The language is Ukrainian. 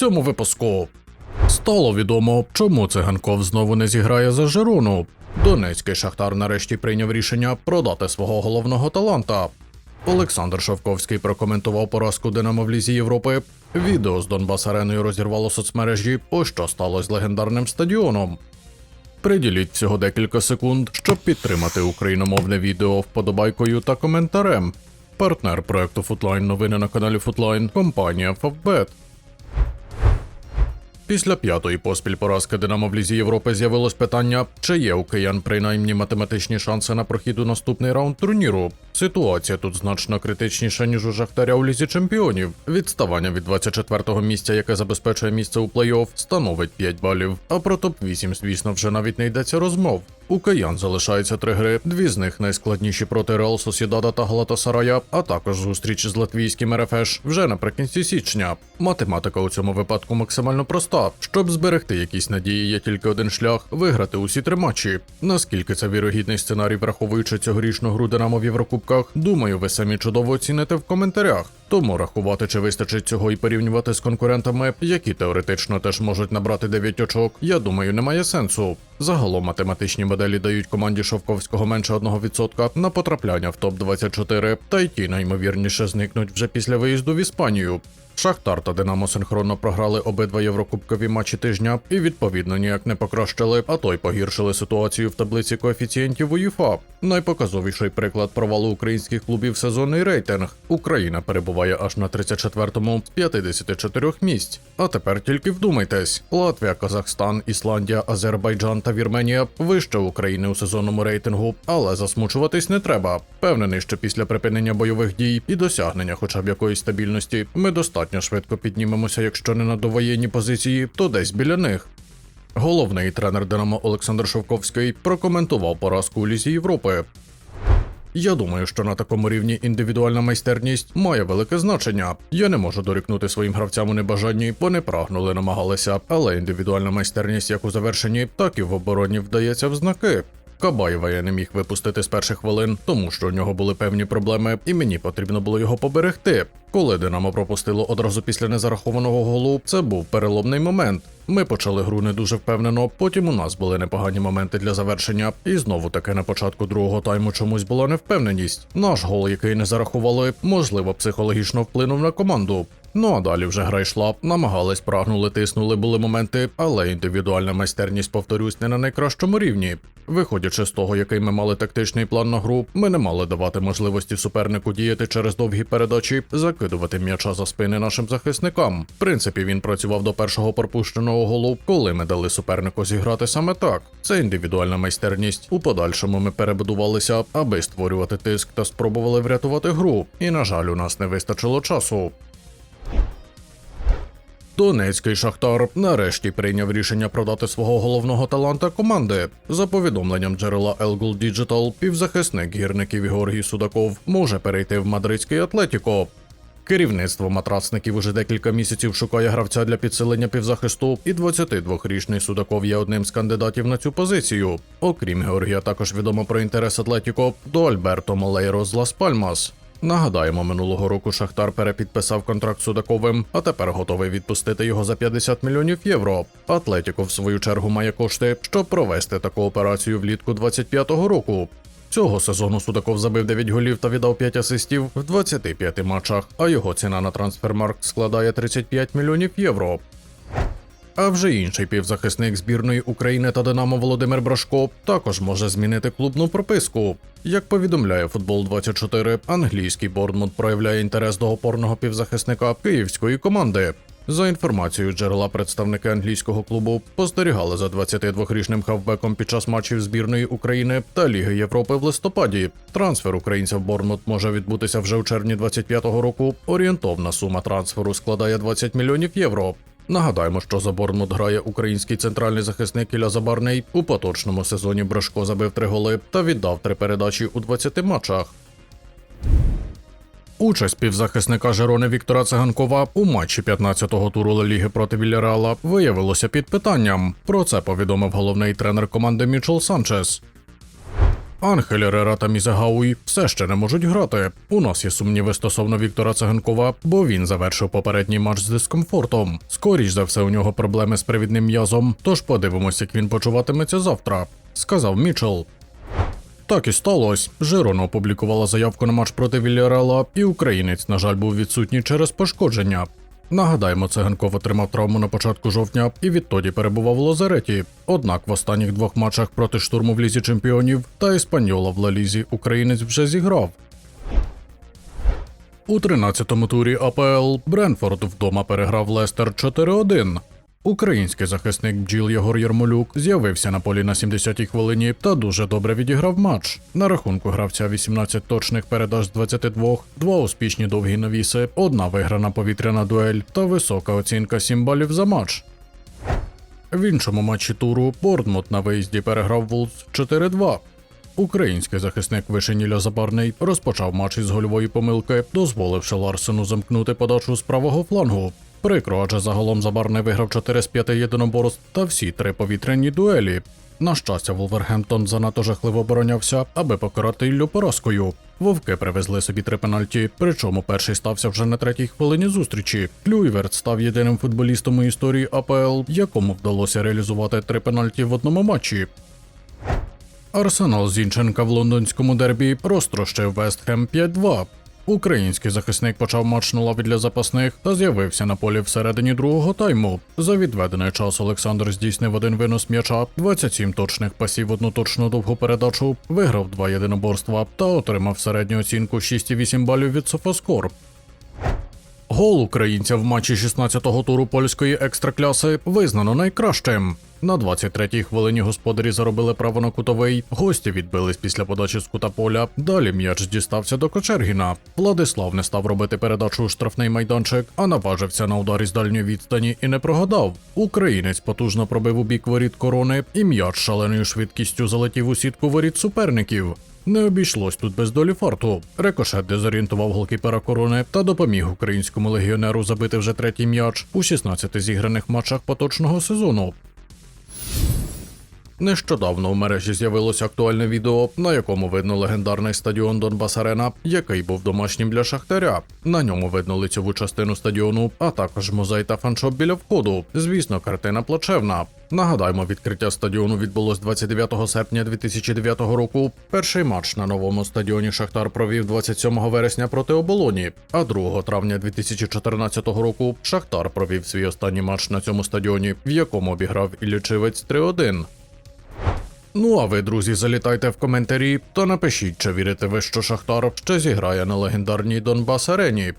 цьому випуску. Стало відомо, чому циганков знову не зіграє за Жирону. Донецький шахтар нарешті прийняв рішення продати свого головного таланта. Олександр Шовковський прокоментував поразку Динамо в Лізі Європи. Відео з Донбас Ареною розірвало соцмережі. Ось що сталося з легендарним стадіоном. Приділіть всього декілька секунд, щоб підтримати україномовне відео вподобайкою та коментарем. Партнер проекту Футлайн новини на каналі Футлайн компанія Фавбет. Після п'ятої поспіль поразки Динамо в Лізі Європи з'явилось питання, чи є у киян принаймні математичні шанси на прохід у наступний раунд турніру. Ситуація тут значно критичніша, ніж у Шахтаря у Лізі Чемпіонів. Відставання від 24-го місця, яке забезпечує місце у плей-офф, становить 5 балів. А про топ-8, звісно, вже навіть не йдеться розмов. У киян залишається три гри, дві з них найскладніші проти Реал Сосідада та Галатасарая, а також зустріч з латвійським РФШ вже наприкінці січня. Математика у цьому випадку максимально проста. Щоб зберегти якісь надії, є тільки один шлях виграти усі три матчі. Наскільки це вірогідний сценарій, враховуючи цьогорічну гру Динамо в Єврокубках, думаю, ви самі чудово оціните в коментарях. Тому рахувати, чи вистачить цього і порівнювати з конкурентами, які теоретично теж можуть набрати 9 очок, я думаю, немає сенсу. Загалом математичні моделі дають команді Шовковського менше 1% на потрапляння в топ-24, та й ті наймовірніше зникнуть вже після виїзду в Іспанію. Шахтар та Динамо синхронно програли обидва єврокубкові матчі тижня і відповідно ніяк не покращили, а то й погіршили ситуацію в таблиці коефіцієнтів УЄФА. Найпоказовіший приклад провалу українських клубів сезонний рейтинг. Україна перебуває аж на 34-му з 54 місць. А тепер тільки вдумайтесь: Латвія, Казахстан, Ісландія, Азербайджан та Вірменія вище України у сезонному рейтингу, але засмучуватись не треба. Впевнений, що після припинення бойових дій і досягнення хоча б якоїсь стабільності ми достатньо швидко піднімемося, якщо не на довоєнні позиції, то десь біля них. Головний тренер Динамо Олександр Шовковський прокоментував поразку у Лізі Європи. Я думаю, що на такому рівні індивідуальна майстерність має велике значення. Я не можу дорікнути своїм гравцям у небажанні, вони прагнули, намагалися, але індивідуальна майстерність як у завершенні, так і в обороні вдається в знаки. Кабаєва я не міг випустити з перших хвилин, тому що у нього були певні проблеми, і мені потрібно було його поберегти. Коли Динамо пропустило одразу після незарахованого голу, це був переломний момент. Ми почали гру не дуже впевнено. Потім у нас були непогані моменти для завершення. І знову таки на початку другого тайму чомусь була невпевненість. Наш гол, який не зарахували, можливо, психологічно вплинув на команду. Ну а далі вже гра йшла, намагались, прагнули, тиснули, були моменти, але індивідуальна майстерність, повторюсь, не на найкращому рівні. Виходячи з того, який ми мали тактичний план на гру, ми не мали давати можливості супернику діяти через довгі передачі, закидувати м'яча за спини нашим захисникам. В принципі, він працював до першого пропущеного голу, коли ми дали супернику зіграти саме так. Це індивідуальна майстерність. У подальшому ми перебудувалися, аби створювати тиск та спробували врятувати гру. І на жаль, у нас не вистачило часу. Донецький шахтар нарешті прийняв рішення продати свого головного таланта команди. За повідомленням джерела Elgul Digital, півзахисник гірників Георгій Судаков може перейти в мадридський Атлетіко. Керівництво матрацників уже декілька місяців шукає гравця для підсилення півзахисту, і 22-річний Судаков є одним з кандидатів на цю позицію. Окрім Георгія, також відомо про інтерес Атлетіко до Альберто Молейро з Лас Пальмас. Нагадаємо, минулого року Шахтар перепідписав контракт з Судаковим, а тепер готовий відпустити його за 50 мільйонів євро. Атлетіко, в свою чергу, має кошти, щоб провести таку операцію влітку 25-го року. Цього сезону Судаков забив 9 голів та віддав 5 асистів в 25 матчах, а його ціна на трансфермаркт складає 35 мільйонів євро. А вже інший півзахисник збірної України та Динамо Володимир Брашко також може змінити клубну прописку. Як повідомляє футбол 24 англійський Борнмут проявляє інтерес до опорного півзахисника київської команди. За інформацією джерела представники англійського клубу спостерігали за 22-річним хавбеком під час матчів збірної України та Ліги Європи в листопаді. Трансфер українця в Борнмут може відбутися вже у червні 25-го року. Орієнтовна сума трансферу складає 20 мільйонів євро. Нагадаємо, що за Борнмут грає український центральний захисник Ілля Забарний. У поточному сезоні Брашко забив три голи та віддав три передачі у 20 матчах. Участь півзахисника Жерони Віктора Циганкова у матчі 15-го туру Ліги проти Вільяреала виявилося під питанням. Про це повідомив головний тренер команди Мічел Санчес. Ангель Рера та Мізагауй все ще не можуть грати. У нас є сумніви стосовно Віктора Циганкова, бо він завершив попередній матч з дискомфортом. Скоріш за все, у нього проблеми з привідним м'язом. Тож подивимося, як він почуватиметься завтра, сказав Мічел. Так і сталося. Жирона опублікувала заявку на матч проти Вільярела, і українець, на жаль, був відсутній через пошкодження. Нагадаємо, Циганков отримав травму на початку жовтня і відтоді перебував у лазареті. Однак в останніх двох матчах проти штурму в лізі чемпіонів та Іспаньола в Ла-Лізі українець вже зіграв. У 13-му турі АПЛ Бренфорд вдома переграв Лестер 4-1. Український захисник бджіл Єгор Єрмолюк з'явився на полі на 70-й хвилині та дуже добре відіграв матч. На рахунку гравця 18 точних передач з 22, два успішні довгі навіси, одна виграна повітряна дуель та висока оцінка 7 балів за матч. В іншому матчі туру Борнмут на виїзді переграв Вулс 4-2. Український захисник Вишеніля Забарний розпочав матч із гольової помилки, дозволивши Ларсену замкнути подачу з правого флангу. Прикро, адже загалом Забарний виграв 4 з 5 єдиноборств та всі три повітряні дуелі. На щастя, Вулвергемптон занадто жахливо оборонявся, аби покарати Іллю поразкою. Вовки привезли собі три пенальті, причому перший стався вже на третій хвилині зустрічі. Клюйверт став єдиним футболістом у історії АПЛ, якому вдалося реалізувати три пенальті в одному матчі. Арсенал Зінченка в лондонському дербі розтрощив Вестхем 5-2. Український захисник почав матч лаві для запасних та з'явився на полі всередині другого тайму. За відведений час Олександр здійснив один винос м'яча, 27 точних пасів, одну точну довгу передачу, виграв два єдиноборства та отримав середню оцінку 6,8 балів від Софоскор. Гол українця в матчі 16-го туру польської екстракляси визнано найкращим. На 23-й хвилині господарі заробили право на кутовий. Гості відбились після подачі з кута поля. Далі м'яч дістався до Кочергіна. Владислав не став робити передачу у штрафний майданчик, а наважився на удар із дальньої відстані і не прогадав. Українець потужно пробив у бік воріт корони, і м'яч шаленою швидкістю залетів у сітку воріт суперників. Не обійшлось тут без долі фарту. Рикошет дезорієнтував голкіпера корони та допоміг українському легіонеру забити вже третій м'яч у 16 зіграних матчах поточного сезону. Нещодавно в мережі з'явилося актуальне відео, на якому видно легендарний стадіон Донбас Арена, який був домашнім для Шахтаря. На ньому видно лицьову частину стадіону, а також музей та фаншоп біля входу. Звісно, картина плачевна. Нагадаємо, відкриття стадіону відбулось 29 серпня 2009 року. Перший матч на новому стадіоні Шахтар провів 27 вересня проти оболоні. А 2 травня 2014 року Шахтар провів свій останній матч на цьому стадіоні, в якому обіграв Іллічівець 3-1. Ну а ви, друзі, залітайте в коментарі та напишіть, чи вірите ви, що Шахтар ще зіграє на легендарній Донбас Арені.